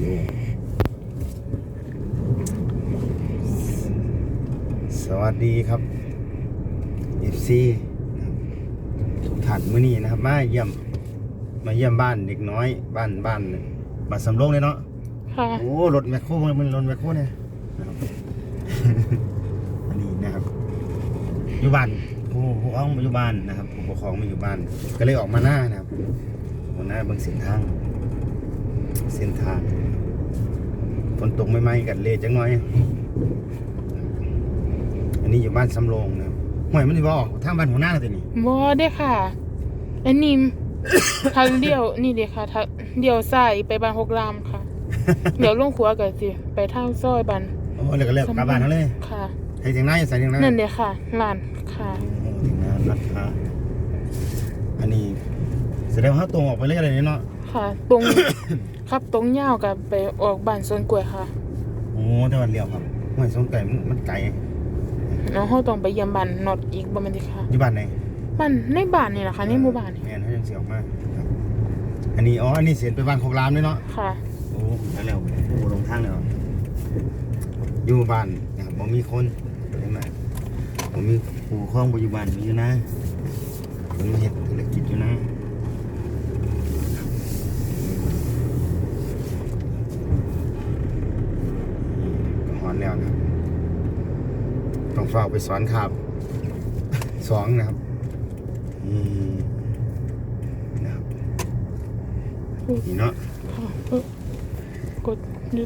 ดีโอสวัสดีครับ FC นะครับทุกท่านมื้อนี้นะครับมาเยี่ยมมาเยี่ยมบ้านเด็กน้อย บ้านบ้านบ้านสำโรงเลยเนาะค่ะโอ้รถแมคโครมันรถแมคโครเนี่ยนะครับ อันนี้นะครับอยู่บ้านผู้ผู้ปกครองมาอยู่บ้านนะครับผู้ปกครองมาอยู่บ้าน ก็เลยออกมาหน้านะครับมาหน้าเบิ่งเส้นทาง เส้นทางฝนตกไม่ไหมกันเลยจังหน่อย อันนี้อยู่บ้านสำโรงนะครับห่วยมันจะบอกทางบ้านหัวหน้าเลยนี่บอได้ค่ะ อันนี้ทางเดียวนี่เลยค่ะทางเดียวซ้ายไปบานหกรามค่ะ เดี๋ยวลงขัวากันสิ ไปทางซอยบันโอ้เลยก็เลิกกลับบ้านเขาเลยค่ะให้ถึงหน้าอย่าใส่ถึงหน้านั่นเลยค่ะลานค่ะโอ้ถึงหน้ารัดขาอันนี้แสดงว่าเขาตรงออกไปเลยอะไรเนี่ยเนาะค่ะ ตรง ครับตรงยาวกับไปออกบ้านสวนกล้วยค่ะโอ้แต่วันเดียวครับห้วยสงไก่มันมันไกลน้องเขาต้องไปเยี่ยมบ้านนอดอีกบ่แม่นติค่ะอยู่บ้านไหนบ้านในบ้านนี่แหละค่ะในหมู่บ้านนี่แม่นเขายังเสียออกมาครับอันนี้อ๋ออันนี้เสียนไปบ้านโคกรามด้วยเนาะค่ะ โอ้แล้วแล้วโอ้ลงทางแล้วอยู่บ้านนะครับบ่มีคนเห็นไหมบ่มีผู้ปกครองบ่อยู่บ้านมีอยู่นะคนมาเฮ็ดธุรกิจอยู่นะ ต้องฝากไปสอนขับสองนะครับ อืมนะครับนี่เนาะกดยึด